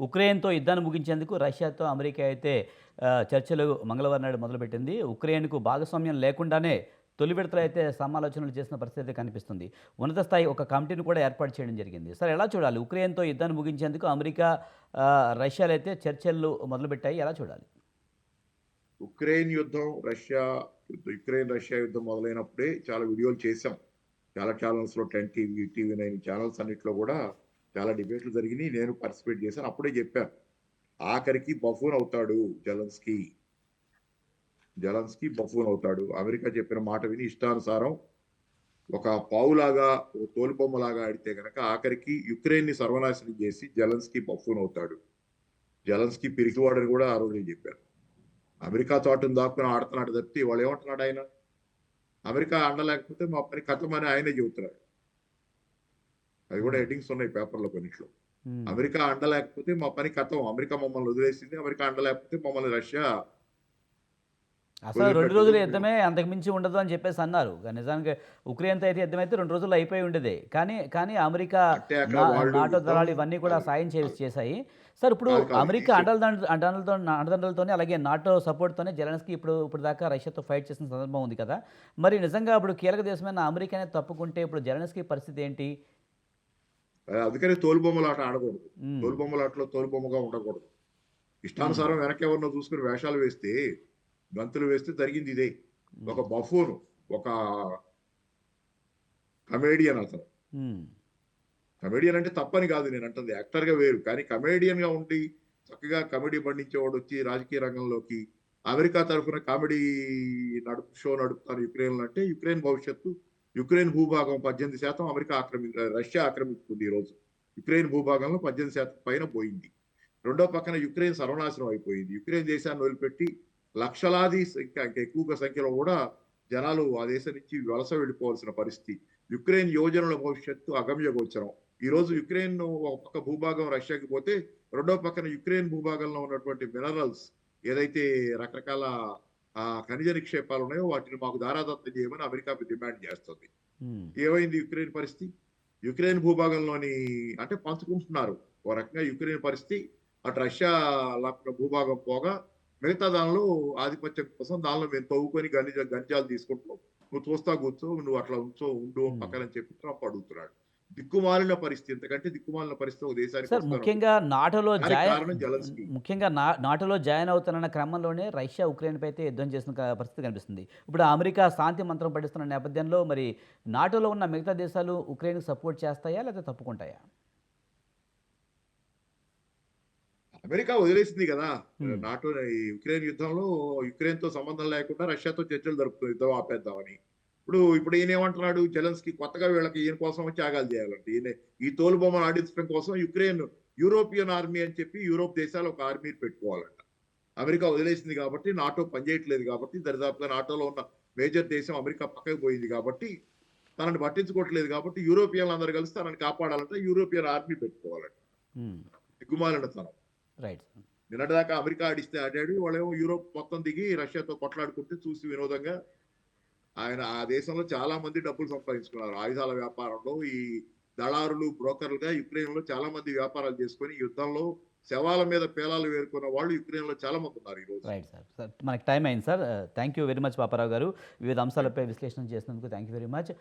ఉక్రెయిన్తో యుద్ధాన్ని ముగించేందుకు రష్యాతో అమెరికా అయితే చర్చలు మంగళవారం నాడు మొదలుపెట్టింది. ఉక్రెయిన్కు భాగస్వామ్యం లేకుండానే తొలి విడతలు అయితే సమాలోచనలు చేసిన పరిస్థితి అయితే కనిపిస్తుంది. ఉన్నత స్థాయి ఒక కమిటీని కూడా ఏర్పాటు చేయడం జరిగింది. సార్ ఎలా చూడాలి? ఉక్రెయిన్తో యుద్ధాన్ని ముగించేందుకు అమెరికా రష్యాలు అయితే చర్చలు మొదలుపెట్టాయి. ఎలా చూడాలి? ఉక్రెయిన్ యుద్ధం రష్యా ఉక్రెయిన్ యుక్రెయిన్ రష్యా యుద్ధం మొదలైనప్పుడే చాలా వీడియోలు చేశాం. చాలా ఛానల్స్లో ten TV TV nine channels అన్నింటిలో కూడా చాలా డిబేట్లు జరిగినాయి. నేను పార్టిసిపేట్ చేశాను. అప్పుడే చెప్పాను. ఆఖరికి బఫూన్ అవుతాడు జలన్స్కీ. జలన్స్కీ బఫూన్ అవుతాడు. అమెరికా చెప్పిన మాట విని ఇష్టానుసారం ఒక పావులాగా ఒక తోలుబొమ్మలాగా ఆడితే కనుక ఆఖరికి యుక్రెయిన్ని సర్వనాశనం చేసి జలన్స్కీ బఫూన్ అవుతాడు. జలన్స్కీ పిరికివాడని కూడా ఆ రోజు చెప్పారు. అమెరికా తోటను దాక్కుని ఆడుతున్నాడు తప్పితే వాళ్ళు ఏమంటున్నాడు ఆయన? అమెరికా అండలేకపోతే మా పని కథమని ఆయనే చెబుతున్నాడు. అది కూడా హెడ్డింగ్స్ ఉన్నాయి పేపర్లో కొన్నిట్లో. అమెరికా అండలేకపోతే మా పని కథం. అమెరికా మమ్మల్ని వదిలేసింది. అమెరికా అండలేకపోతే మమ్మల్ని రష్యా అసలు రెండు. రోజులు యుద్ధమే అంతకుమించి ఉండదు అని చెప్పేసి అన్నారు. నిజానికి ఉక్రెయిన్తో అయితే యుద్ధం అయితే రెండు రోజులు అయిపోయి ఉండేదే. కానీ కానీ అమెరికా నాటో దళాలు ఇవన్నీ కూడా సాయం చేసి చేశాయి. సార్ ఇప్పుడు అమెరికా అండదండ అండదండలతో అండదండలతోనే అలాగే నాటో సపోర్ట్తోనే జెలెన్స్కీ ఇప్పుడు ఇప్పుడు దాకా రష్యాతో ఫైట్ చేసిన సందర్భం ఉంది కదా. మరి నిజంగా ఇప్పుడు కీలక దేశమైన అమెరికానే తప్పుకుంటే ఇప్పుడు జెలెన్స్కీ పరిస్థితి ఏంటి? అందుకని తోలుబొమ్మలాట ఆడకూడదు. తోలుబొమ్మలాటలో తోలుబొమ్మగా ఉండకూడదు. ఇష్టానుసారం వెనక ఎవరినో చూసుకుని వేషాలు వేస్తే గంతులు వేస్తే జరిగింది ఇదే. ఒక బఫూన్ ఒక కమేడియన్ అతను. కమెడియన్ అంటే తప్పని కాదు నేను అంటుంది యాక్టర్గా వేరు. కానీ కమెడియన్గా ఉండి చక్కగా కమెడీ పండించేవాడు వచ్చి రాజకీయ రంగంలోకి అమెరికా తరఫున కామెడీ నడుపు షో నడుపుతారు యుక్రెయిన్ అంటే యుక్రెయిన్ భవిష్యత్తు యుక్రెయిన్ భూభాగం పద్దెనిమిది శాతం అమెరికా ఆక్రమి రష్యా ఆక్రమిస్తుంది ఈ రోజు. యుక్రెయిన్ భూభాగంలో పద్దెనిమిది శాతం పైన పోయింది. రెండో పక్కన యుక్రెయిన్ సర్వనాశనం అయిపోయింది. యుక్రెయిన్ దేశాన్ని వదిలిపెట్టి లక్షలాది సంఖ్య ఎక్కువగా సంఖ్యలో కూడా జనాలు ఆ దేశం నుంచి వలస వెళ్ళిపోవాల్సిన పరిస్థితి. యుక్రెయిన్ యోజనల భవిష్యత్తు అగమ్య గోచరం. ఈ రోజు యుక్రెయిన్ ఒక పక్క భూభాగం రష్యాకి పోతే రెండో పక్కన యుక్రెయిన్ భూభాగంలో ఉన్నటువంటి మినరల్స్ ఏదైతే రకరకాల ఖనిజ నిక్షేపాలు ఉన్నాయో వాటిని మాకు దారాదత్తం చేయమని అమెరికా డిమాండ్ చేస్తుంది. ఏమైంది యుక్రెయిన్ పరిస్థితి? యుక్రెయిన్ భూభాగంలోని అంటే పంచుకుంటున్నారు. ఓ రకంగా యుక్రెయిన్ పరిస్థితి. అటు రష్యా లాక్కున్న భూభాగం పోగా మిగతా దానిలో ఆధిపత్యం కోసం దానిలో మేము తవ్వుకొని గనిజ గంజాలు తీసుకుంటాం నువ్వు చూస్తా కూర్చో నువ్వు అట్లా ఉంచో ఉండు. పక్కన చెప్పి ట్రంప్ అడుగుతున్నాడు. దిక్కుమాలిన పరిస్థితి ఎంతకంటే దిక్కుమాలిన పరిస్థితి ఒక దేశానికి. ముఖ్యంగా నాటోలో. ముఖ్యంగా నా నాటోలో జాయిన్ అవుతున్న క్రమంలోనే రష్యా ఉక్రెయిన్పై అయితే యుద్ధం చేసిన క- పరిస్థితి కనిపిస్తుంది ఇప్పుడు అమెరికా శాంతి మంత్రం పఠిస్తున్న నేపథ్యంలో మరి నాటోలో ఉన్న మిగతా దేశాలు ఉక్రెయిన్కి సపోర్ట్ చేస్తాయా లేకపోతే తప్పుకుంటాయా అమెరికా వదిలేసింది కదా. నాటో ఈ యుక్రెయిన్ యుద్ధంలో యుక్రెయిన్తో సంబంధం లేకుండా రష్యాతో చర్చలు జరుపుతుంది యుద్ధం ఆపేద్దామని ఇప్పుడు ఇప్పుడు ఈయన ఏమంటున్నాడు? జెలెన్స్కి కొత్తగా వీళ్ళకి ఈయన కోసం త్యాగాలు చేయాలంటే. ఈయన ఈ తోలు బొమ్మను ఆడించడం కోసం యుక్రెయిన్ యూరోపియన్ ఆర్మీ అని చెప్పి యూరోప్ దేశాలు ఒక ఆర్మీని పెట్టుకోవాలంట. అమెరికా వదిలేసింది కాబట్టి నాటో పనిచేయట్లేదు కాబట్టి దరిదాపుగా నాటోలో ఉన్న మేజర్ దేశం అమెరికా పక్కకు పోయింది కాబట్టి తనని పట్టించుకోవట్లేదు కాబట్టి యూరోపియన్లు అందరూ కలిసి తనని కాపాడాలంటే యూరోపియన్ ఆర్మీ పెట్టుకోవాలంట. దిగుమాలినతనం రైట్. నిన్నటిదాకా అమెరికా ఆడిస్తే ఆడాడు వాళ్ళేమో యూరోప్ మొత్తం దిగి రష్యాతో కొట్లాడుకుంటే చూసి వినోదంగా ఆయన ఆ దేశంలో చాలా మంది డబ్బులు సంపాదించుకున్నారు. ఆయుధాల వ్యాపారంలో ఈ దళారులు బ్రోకర్లుగా యుక్రెయిన్లో చాలా మంది వ్యాపారాలు చేసుకొని యుద్ధంలో శవాల మీద పేలాలు వేరుకున్న వాళ్ళు యుక్రెయిన్లో చాలా మంది ఉన్నారు ఈ రోజు. Right sir. సార్ మనకి టైం అయింది sir. Thank you very much Paparao గారు. వివిధ అంశాలపై విశ్లేషణ చేసినందుకు థ్యాంక్ యూ వెరీ మచ్.